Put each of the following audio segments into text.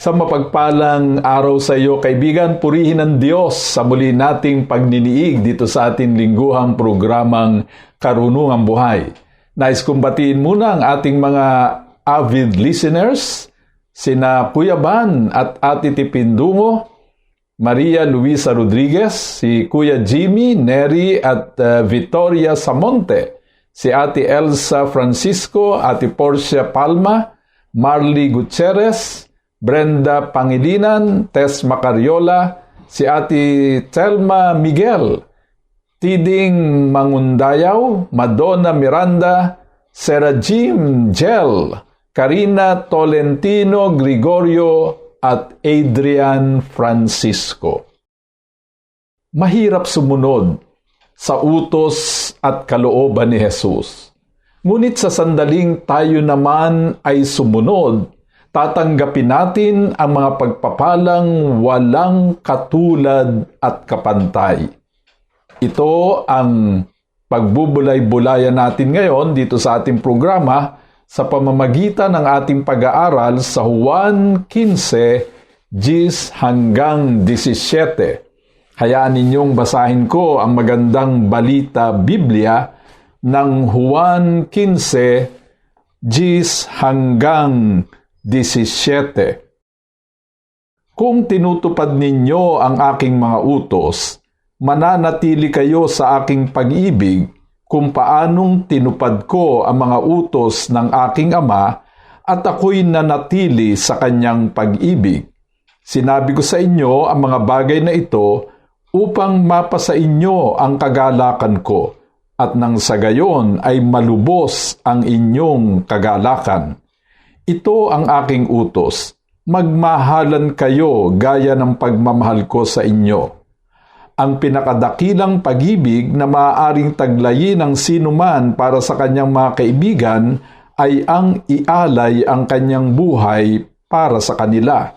Sa mapagpalang araw sa iyo, kaibigan, purihin ng Diyos sa muli nating pagniniig dito sa ating lingguhang programang Karunungang Buhay. Nais kong batiin muna ang ating mga avid listeners, sina Kuya Ban at Ate Tipindungo, Maria Luisa Rodriguez, si Kuya Jimmy, Neri at uh, Victoria Samonte, si Ate Elsa Francisco, Ate Porcia Palma, Marley Gutierrez, Brenda Pangilinan, Tess Macariola, si Ate Telma Miguel, Tiding Mangundayaw, Madonna Miranda, Sarah Jim Gel, Karina Tolentino Gregorio at Adrian Francisco. Mahirap sumunod sa utos at kalooban ni Jesus. Ngunit sa sandaling tayo naman ay sumunod, tatanggapin natin ang mga pagpapalang walang katulad at kapantay. Ito ang pagbubulay-bulayan natin ngayon dito sa ating programa sa pamamagitan ng ating pag-aaral sa Juan 15, 10 hanggang 17. Hayaan ninyong basahin ko ang magandang balita Biblia ng Juan 15, 10 hanggang 17. Kung tinutupad ninyo ang aking mga utos, mananatili kayo sa aking pag-ibig kung paanong tinupad ko ang mga utos ng aking ama at ako'y nanatili sa kanyang pag-ibig. Sinabi ko sa inyo ang mga bagay na ito upang mapasa inyo ang kagalakan ko at nang sa gayon ay malubos ang inyong kagalakan. Ito ang aking utos. Magmahalan kayo gaya ng pagmamahal ko sa inyo. Ang pinakadakilang pag-ibig na maaaring taglayin ng sinuman para sa kanyang mga kaibigan ay ang ialay ang kanyang buhay para sa kanila.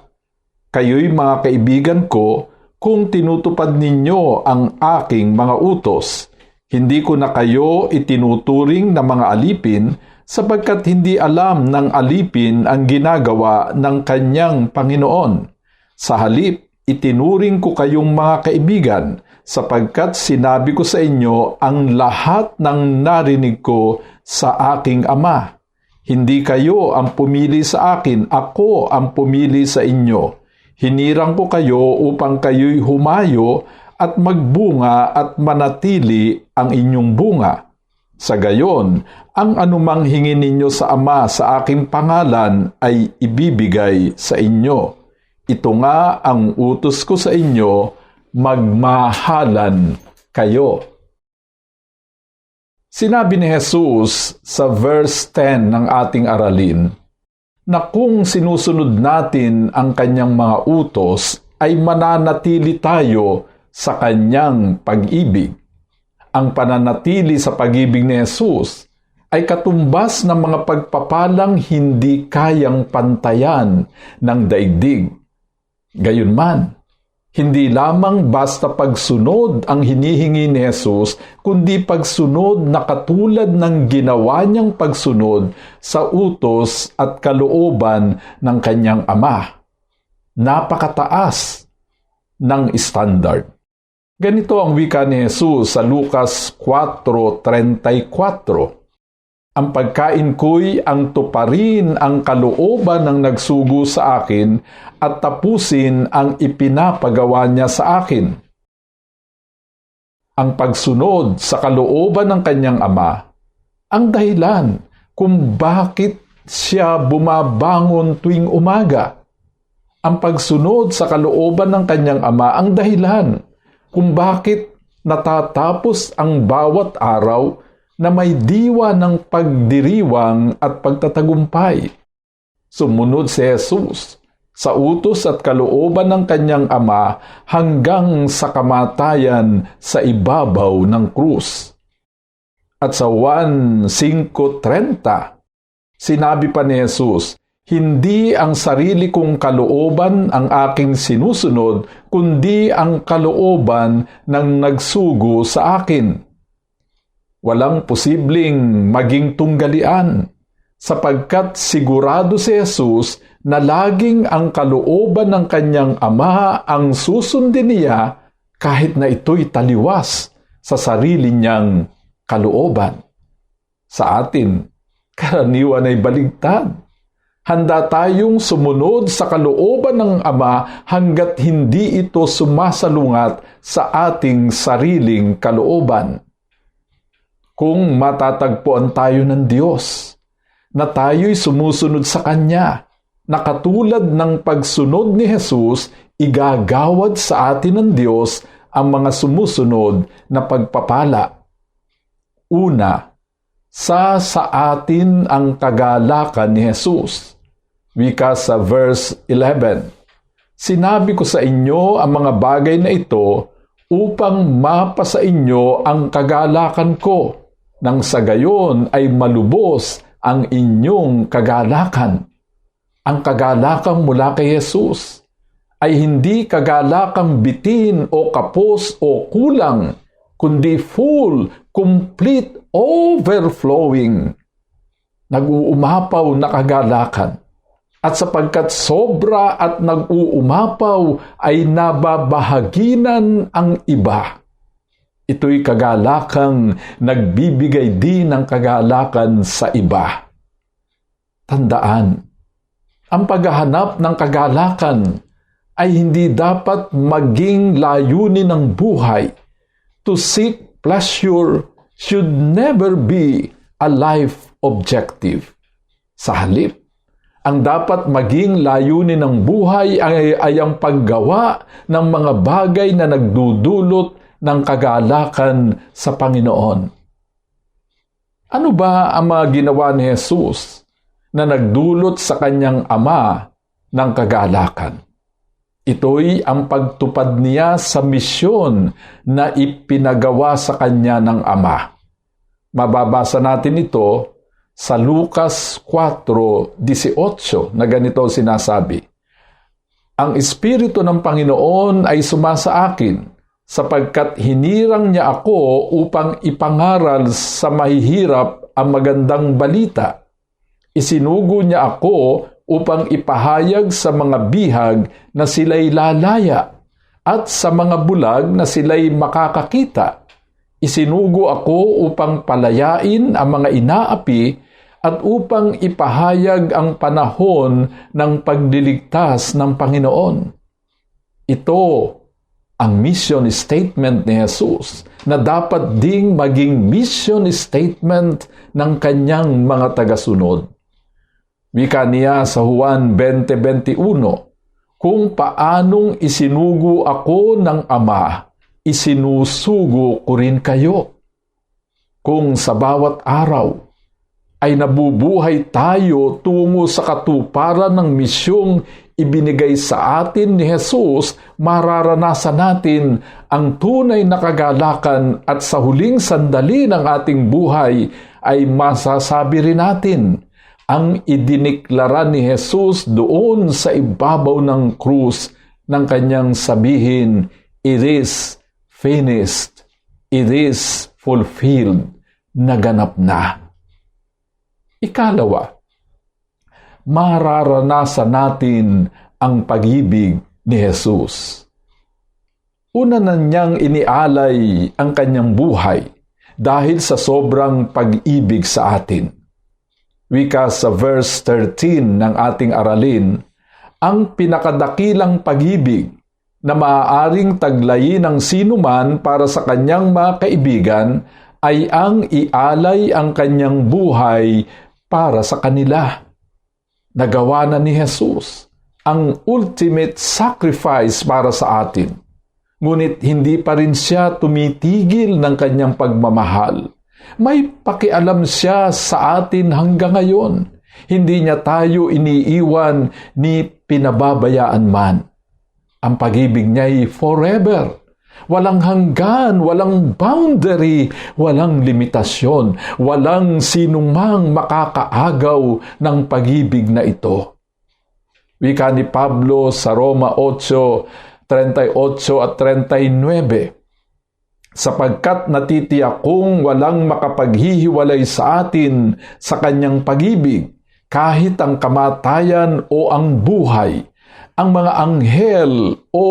Kayo'y mga kaibigan ko kung tinutupad ninyo ang aking mga utos. Hindi ko na kayo itinuturing na mga alipin sapagkat hindi alam ng alipin ang ginagawa ng kanyang Panginoon. Sa halip, itinuring ko kayong mga kaibigan sapagkat sinabi ko sa inyo ang lahat ng narinig ko sa aking Ama. Hindi kayo ang pumili sa akin, ako ang pumili sa inyo. Hinirang ko kayo upang kayo'y humayo at magbunga at manatili ang inyong bunga. Sa gayon, ang anumang hingin ninyo sa Ama sa aking pangalan ay ibibigay sa inyo. Ito nga ang utos ko sa inyo, magmahalan kayo. Sinabi ni Jesus sa verse 10 ng ating aralin, na kung sinusunod natin ang kanyang mga utos, ay mananatili tayo sa kanyang pag-ibig. Ang pananatili sa pag-ibig ni Jesus ay katumbas ng mga pagpapalang hindi kayang pantayan ng daigdig. Gayunman, hindi lamang basta pagsunod ang hinihingi ni Jesus, kundi pagsunod na katulad ng ginawa niyang pagsunod sa utos at kalooban ng kanyang ama. Napakataas ng standard. Ganito ang wika ni Jesus sa Lucas 4.34. Ang pagkain ko'y ang tuparin ang kalooban ng nagsugo sa akin at tapusin ang ipinapagawa niya sa akin. Ang pagsunod sa kalooban ng kanyang ama, ang dahilan kung bakit siya bumabangon tuwing umaga. Ang pagsunod sa kalooban ng kanyang ama, ang dahilan kung bakit natatapos ang bawat araw na may diwa ng pagdiriwang at pagtatagumpay. Sumunod si Jesus sa utos at kalooban ng kanyang ama hanggang sa kamatayan sa ibabaw ng krus. At sa 1.5.30, sinabi pa ni Jesus, Hindi ang sarili kong kalooban ang aking sinusunod, kundi ang kalooban ng nagsugo sa akin. Walang posibleng maging tunggalian sapagkat sigurado si Jesus na laging ang kalooban ng kanyang ama ang susundin niya kahit na ito'y taliwas sa sarili niyang kalooban. Sa atin, karaniwan ay baligtad. Handa tayong sumunod sa kalooban ng Ama hanggat hindi ito sumasalungat sa ating sariling kalooban. Kung matatagpuan tayo ng Diyos, na tayo'y sumusunod sa Kanya, na katulad ng pagsunod ni Jesus, igagawad sa atin ng Diyos ang mga sumusunod na pagpapala. Una, sa sa atin ang kagalakan ni Jesus. Wika sa verse 11, Sinabi ko sa inyo ang mga bagay na ito upang mapa sa inyo ang kagalakan ko, nang sa gayon ay malubos ang inyong kagalakan. Ang kagalakan mula kay Jesus ay hindi kagalakang bitin o kapos o kulang, kundi full, complete, overflowing. Nag-uumapaw na kagalakan. At sapagkat sobra at nag-uumapaw ay nababahaginan ang iba. Ito'y kagalakang nagbibigay din ng kagalakan sa iba. Tandaan, ang paghahanap ng kagalakan ay hindi dapat maging layunin ng buhay. To seek pleasure should never be a life objective. Sa halip, ang dapat maging layunin ng buhay ay, ay ang paggawa ng mga bagay na nagdudulot ng kagalakan sa Panginoon. Ano ba ang mga ginawa ni Jesus na nagdulot sa kanyang ama ng kagalakan? Ito'y ang pagtupad niya sa misyon na ipinagawa sa kanya ng Ama. Mababasa natin ito sa Lucas 4.18 na ganito sinasabi, Ang Espiritu ng Panginoon ay sumasa akin sapagkat hinirang niya ako upang ipangaral sa mahihirap ang magandang balita. Isinugo niya ako upang ipahayag sa mga bihag na sila'y lalaya at sa mga bulag na sila'y makakakita. Isinugo ako upang palayain ang mga inaapi at upang ipahayag ang panahon ng pagliligtas ng Panginoon. Ito ang mission statement ni Jesus na dapat ding maging mission statement ng kanyang mga tagasunod. Wika niya sa Juan 20.21, Kung paanong isinugo ako ng Ama, isinusugo ko rin kayo. Kung sa bawat araw ay nabubuhay tayo tungo sa katuparan ng misyong ibinigay sa atin ni Jesus, mararanasan natin ang tunay na kagalakan at sa huling sandali ng ating buhay ay masasabi rin natin ang idiniklara ni Jesus doon sa ibabaw ng krus ng kanyang sabihin, It is finished. It is fulfilled. Naganap na. Ikalawa, mararanasan natin ang pag-ibig ni Jesus. Una na niyang inialay ang kanyang buhay dahil sa sobrang pag-ibig sa atin wika sa verse 13 ng ating aralin, ang pinakadakilang pag-ibig na maaaring taglayin ng sinuman para sa kanyang mga kaibigan ay ang ialay ang kanyang buhay para sa kanila. Nagawa na ni Jesus ang ultimate sacrifice para sa atin. Ngunit hindi pa rin siya tumitigil ng kanyang pagmamahal may pakialam siya sa atin hanggang ngayon. Hindi niya tayo iniiwan ni pinababayaan man. Ang pag-ibig niya ay forever. Walang hanggan, walang boundary, walang limitasyon, walang sinumang makakaagaw ng pag-ibig na ito. Wika ni Pablo sa Roma 8, 38 at 39, sapagkat natitiyak kong walang makapaghihiwalay sa atin sa kanyang pag-ibig, kahit ang kamatayan o ang buhay, ang mga anghel o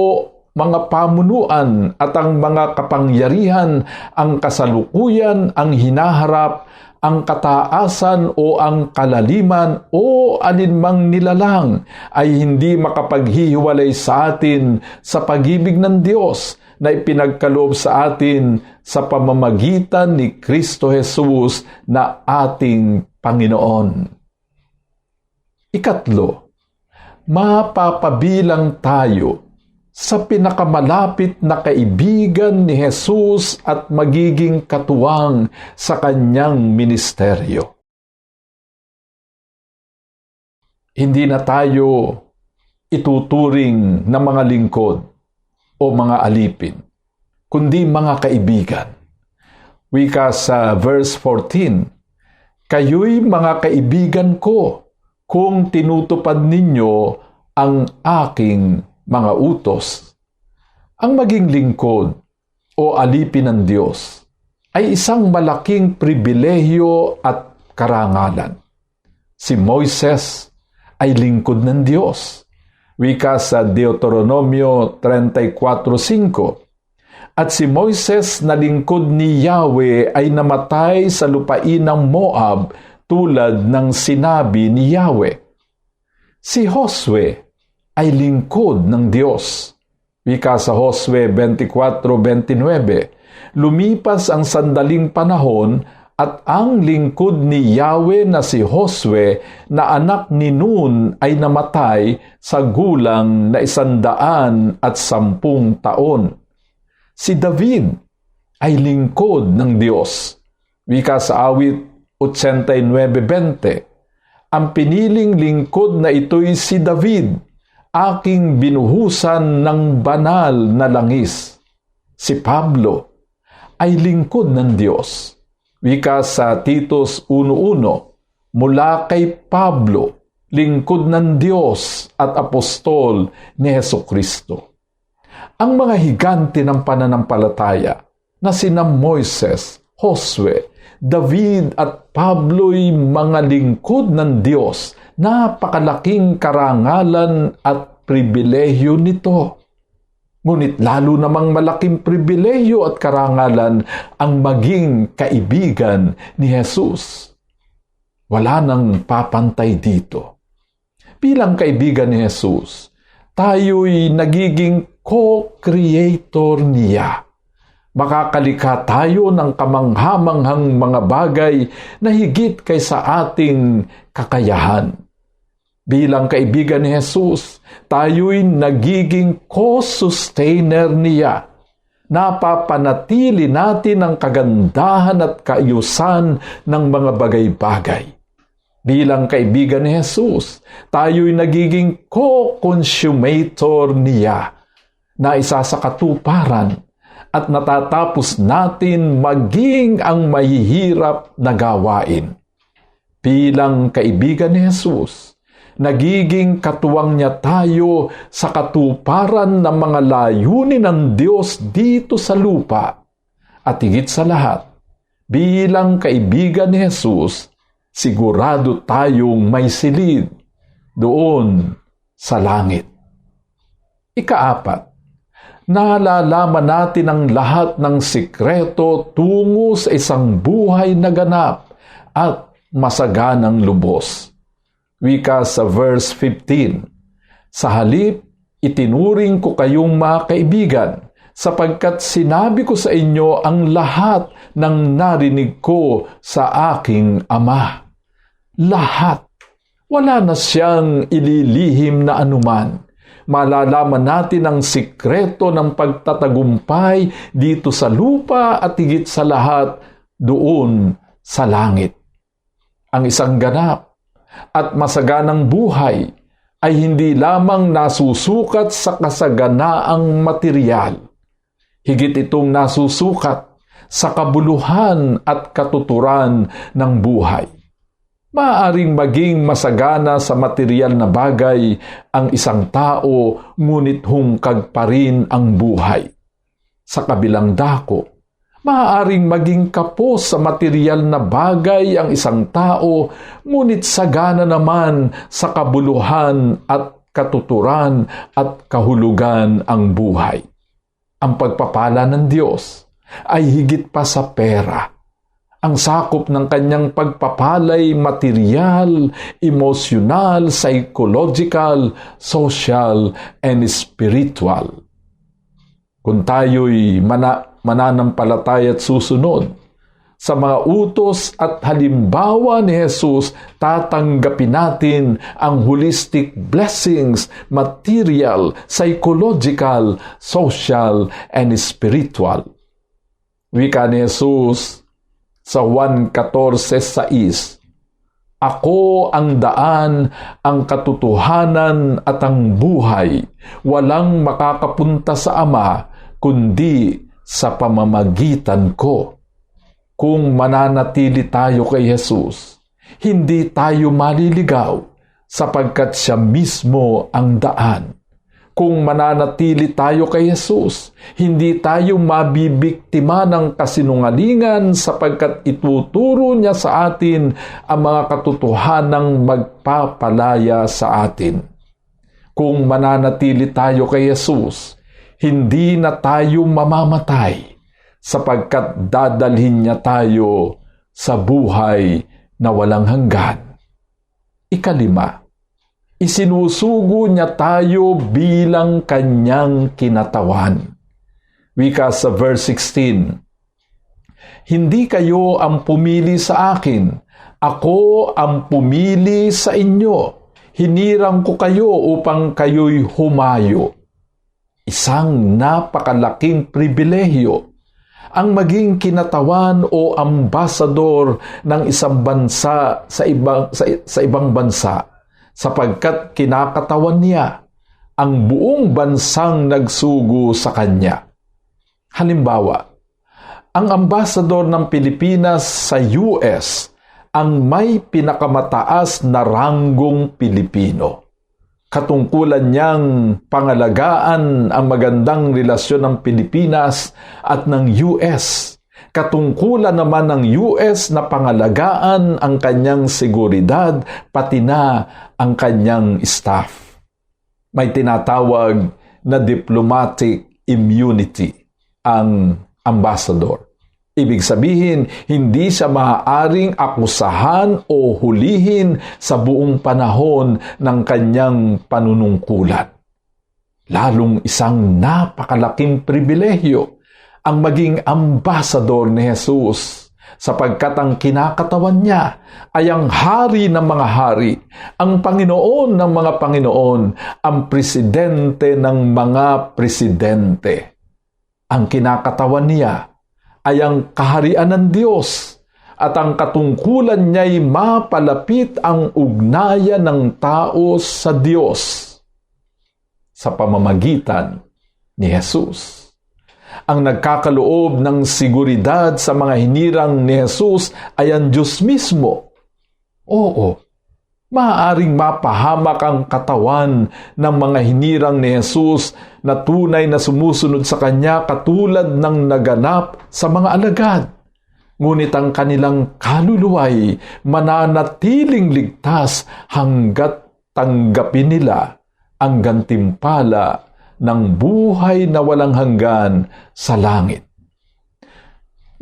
mga pamunuan at ang mga kapangyarihan, ang kasalukuyan, ang hinaharap, ang kataasan o ang kalaliman o alinmang nilalang ay hindi makapaghihiwalay sa atin sa pag-ibig ng Diyos na ipinagkaloob sa atin sa pamamagitan ni Kristo Jesus na ating Panginoon. Ikatlo, mapapabilang tayo sa pinakamalapit na kaibigan ni Jesus at magiging katuwang sa kanyang ministeryo. Hindi na tayo ituturing na mga lingkod o mga alipin, kundi mga kaibigan. Wika sa verse 14, Kayo'y mga kaibigan ko kung tinutupad ninyo ang aking mga utos. Ang maging lingkod o alipin ng Diyos ay isang malaking pribilehyo at karangalan. Si Moises ay lingkod ng Diyos Wika sa Deuteronomio 34.5 At si Moises na lingkod ni Yahweh ay namatay sa lupain ng Moab tulad ng sinabi ni Yahweh. Si Josue ay lingkod ng Diyos. Wika sa Josue 24.29 Lumipas ang sandaling panahon at ang lingkod ni Yahweh na si Josue na anak ni Nun ay namatay sa gulang na isandaan at sampung taon. Si David ay lingkod ng Diyos. Wika sa awit 89.20 Ang piniling lingkod na ito'y si David, aking binuhusan ng banal na langis. Si Pablo ay lingkod ng Diyos Wika sa Titus 1.1, mula kay Pablo, lingkod ng Diyos at apostol ni Heso Kristo. Ang mga higante ng pananampalataya na sina Moises, Josue, David at Pablo'y mga lingkod ng Diyos, napakalaking karangalan at pribilehyo nito. Ngunit lalo namang malaking pribileyo at karangalan ang maging kaibigan ni Jesus. Wala nang papantay dito. Bilang kaibigan ni Jesus, tayo'y nagiging co-creator niya. Makakalikha tayo ng kamanghamanghang mga bagay na higit kaysa ating kakayahan Bilang kaibigan ni Jesus, tayo'y nagiging co-sustainer niya. Napapanatili natin ang kagandahan at kaayusan ng mga bagay-bagay. Bilang kaibigan ni Jesus, tayo'y nagiging co-consummator niya na isa sa katuparan at natatapos natin maging ang mahihirap na gawain. Bilang kaibigan ni Jesus, nagiging katuwang niya tayo sa katuparan ng mga layunin ng Diyos dito sa lupa. At higit sa lahat, bilang kaibigan ni Jesus, sigurado tayong may silid doon sa langit. Ikaapat, nalalaman natin ang lahat ng sikreto tungo sa isang buhay na ganap at masaganang lubos Wika sa verse 15, Sa halip, itinuring ko kayong mga kaibigan, sapagkat sinabi ko sa inyo ang lahat ng narinig ko sa aking Ama. Lahat. Wala na siyang ililihim na anuman. Malalaman natin ang sikreto ng pagtatagumpay dito sa lupa at higit sa lahat doon sa langit. Ang isang ganap at masaganang buhay ay hindi lamang nasusukat sa kasaganaang material. Higit itong nasusukat sa kabuluhan at katuturan ng buhay. Maaring maging masagana sa material na bagay ang isang tao, ngunit hungkag pa rin ang buhay. Sa kabilang dako, maaaring maging kapos sa material na bagay ang isang tao, ngunit sagana naman sa kabuluhan at katuturan at kahulugan ang buhay. Ang pagpapala ng Diyos ay higit pa sa pera ang sakop ng kanyang pagpapalay material, emosyonal, psychological, social, and spiritual. Kung tayo'y mana, mananampalatay at susunod sa mga utos at halimbawa ni Jesus, tatanggapin natin ang holistic blessings, material, psychological, social, and spiritual. Wika ni Jesus, sa 1.14.6 Ako ang daan, ang katotohanan at ang buhay. Walang makakapunta sa Ama kundi sa pamamagitan ko. Kung mananatili tayo kay Jesus, hindi tayo maliligaw sapagkat siya mismo ang daan kung mananatili tayo kay Jesus. Hindi tayo mabibiktima ng kasinungalingan sapagkat ituturo niya sa atin ang mga katotohanang magpapalaya sa atin. Kung mananatili tayo kay Jesus, hindi na tayo mamamatay sapagkat dadalhin niya tayo sa buhay na walang hanggan. Ikalima, isinusugo niya tayo bilang kanyang kinatawan. Wika sa verse 16, Hindi kayo ang pumili sa akin, ako ang pumili sa inyo. Hinirang ko kayo upang kayo'y humayo. Isang napakalaking pribilehyo ang maging kinatawan o ambasador ng isang bansa sa ibang sa, sa ibang bansa sapagkat kinakatawan niya ang buong bansang nagsugo sa kanya. Halimbawa, ang ambasador ng Pilipinas sa US ang may pinakamataas na ranggong Pilipino. Katungkulan niyang pangalagaan ang magandang relasyon ng Pilipinas at ng US Katungkulan naman ng US na pangalagaan ang kanyang seguridad pati na ang kanyang staff. May tinatawag na diplomatic immunity ang ambassador. Ibig sabihin, hindi siya maaaring akusahan o hulihin sa buong panahon ng kanyang panunungkulan. Lalong isang napakalaking pribilehyo ang maging ambasador ni Jesus sapagkat ang kinakatawan niya ay ang hari ng mga hari, ang Panginoon ng mga Panginoon, ang presidente ng mga presidente. Ang kinakatawan niya ay ang kaharian ng Diyos at ang katungkulan niya'y mapalapit ang ugnayan ng tao sa Diyos sa pamamagitan ni Jesus ang nagkakaloob ng seguridad sa mga hinirang ni Jesus ay ang Diyos mismo. Oo, maaaring mapahamak ang katawan ng mga hinirang ni Jesus na tunay na sumusunod sa Kanya katulad ng naganap sa mga alagad. Ngunit ang kanilang kaluluway mananatiling ligtas hanggat tanggapin nila ang gantimpala ng buhay na walang hanggan sa langit.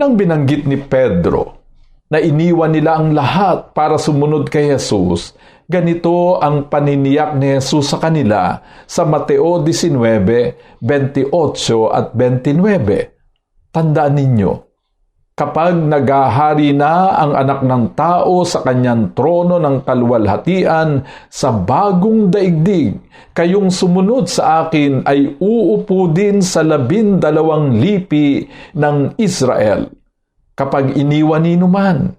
Nang binanggit ni Pedro na iniwan nila ang lahat para sumunod kay Jesus, ganito ang paniniyak ni Jesus sa kanila sa Mateo 19, 28 at 29. Tandaan ninyo, kapag nagahari na ang anak ng tao sa kanyang trono ng kalwalhatian sa bagong daigdig, kayong sumunod sa akin ay uupo din sa labindalawang lipi ng Israel. Kapag iniwan ni man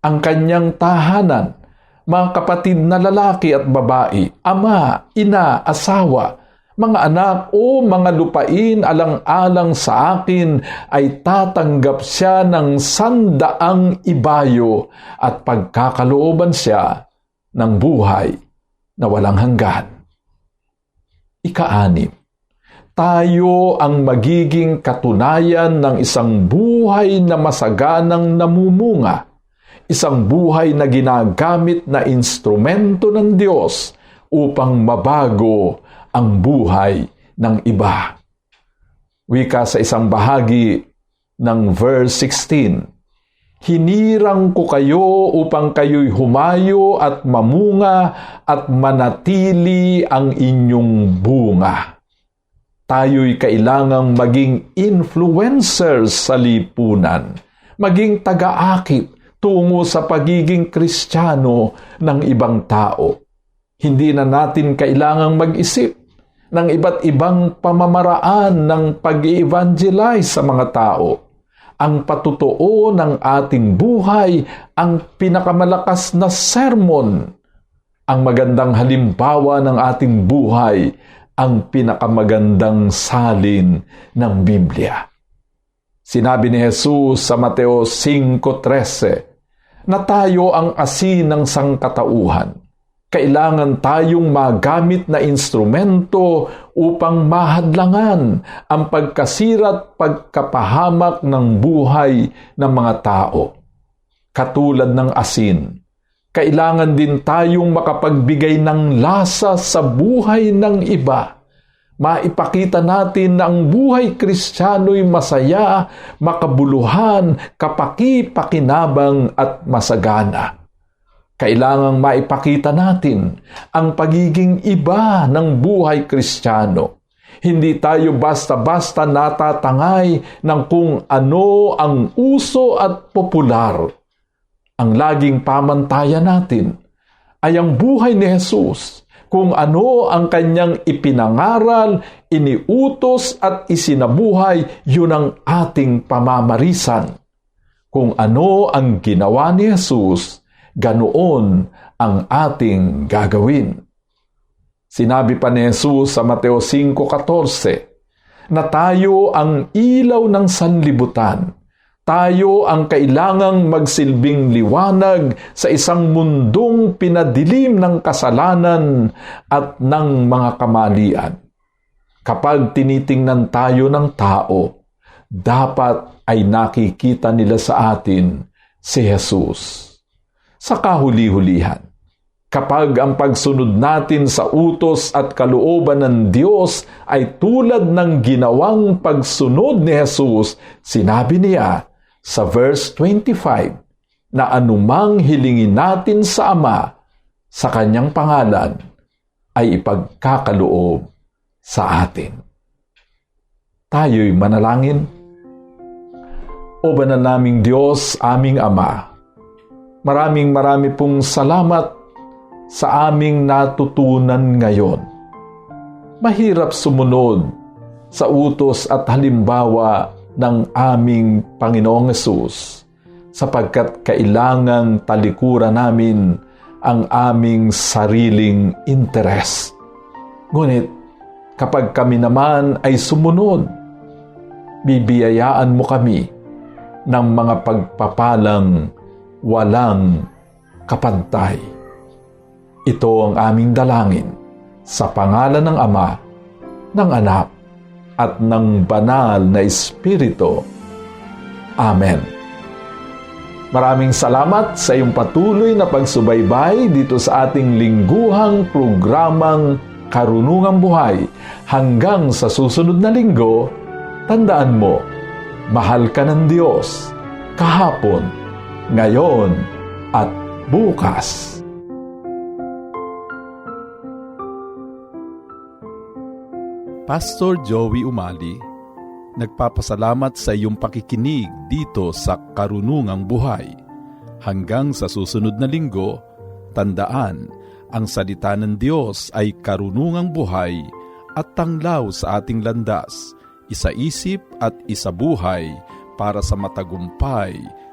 ang kanyang tahanan mga kapatid na lalaki at babae, ama, ina, asawa, mga anak o mga lupain alang-alang sa akin ay tatanggap siya ng sandaang ibayo at pagkakalooban siya ng buhay na walang hanggan. Ikaanim, tayo ang magiging katunayan ng isang buhay na masaganang namumunga, isang buhay na ginagamit na instrumento ng Diyos upang mabago ang buhay ng iba. Wika sa isang bahagi ng verse 16, Hinirang ko kayo upang kayo'y humayo at mamunga at manatili ang inyong bunga. Tayo'y kailangang maging influencers sa lipunan, maging taga-akit tungo sa pagiging kristyano ng ibang tao. Hindi na natin kailangang mag-isip ng iba't ibang pamamaraan ng pag-evangelize sa mga tao ang patutuo ng ating buhay ang pinakamalakas na sermon. Ang magandang halimbawa ng ating buhay ang pinakamagandang salin ng Biblia. Sinabi ni Jesus sa Mateo 5.13 na tayo ang asin ng sangkatauhan kailangan tayong magamit na instrumento upang mahadlangan ang pagkasirat pagkapahamak ng buhay ng mga tao. Katulad ng asin, kailangan din tayong makapagbigay ng lasa sa buhay ng iba. Maipakita natin na ang buhay kristyano'y masaya, makabuluhan, kapaki-pakinabang at masagana kailangang maipakita natin ang pagiging iba ng buhay kristyano. Hindi tayo basta-basta natatangay ng kung ano ang uso at popular. Ang laging pamantayan natin ay ang buhay ni Jesus, kung ano ang kanyang ipinangaral, iniutos at isinabuhay, yun ang ating pamamarisan. Kung ano ang ginawa ni Jesus, ganoon ang ating gagawin. Sinabi pa ni Jesus sa Mateo 5.14 na tayo ang ilaw ng sanlibutan. Tayo ang kailangang magsilbing liwanag sa isang mundong pinadilim ng kasalanan at ng mga kamalian. Kapag tinitingnan tayo ng tao, dapat ay nakikita nila sa atin si Jesus sa kahuli-hulihan. Kapag ang pagsunod natin sa utos at kalooban ng Diyos ay tulad ng ginawang pagsunod ni Jesus, sinabi niya sa verse 25 na anumang hilingin natin sa Ama sa kanyang pangalan ay ipagkakaloob sa atin. Tayo'y manalangin. O banal naming Diyos, aming Ama, Maraming marami pong salamat sa aming natutunan ngayon. Mahirap sumunod sa utos at halimbawa ng aming Panginoong Yesus sapagkat kailangang talikuran namin ang aming sariling interes. Ngunit kapag kami naman ay sumunod, bibiyayaan mo kami ng mga pagpapalang walang kapantay. Ito ang aming dalangin sa pangalan ng Ama, ng Anak, at ng Banal na Espiritu. Amen. Maraming salamat sa iyong patuloy na pagsubaybay dito sa ating lingguhang programang Karunungang Buhay. Hanggang sa susunod na linggo, tandaan mo, mahal ka ng Diyos kahapon, ngayon at bukas. Pastor Joey Umali, nagpapasalamat sa iyong pakikinig dito sa Karunungang Buhay. Hanggang sa susunod na linggo, tandaan, ang salita ng Diyos ay karunungang buhay at tanglaw sa ating landas, isa-isip at isabuhay para sa matagumpay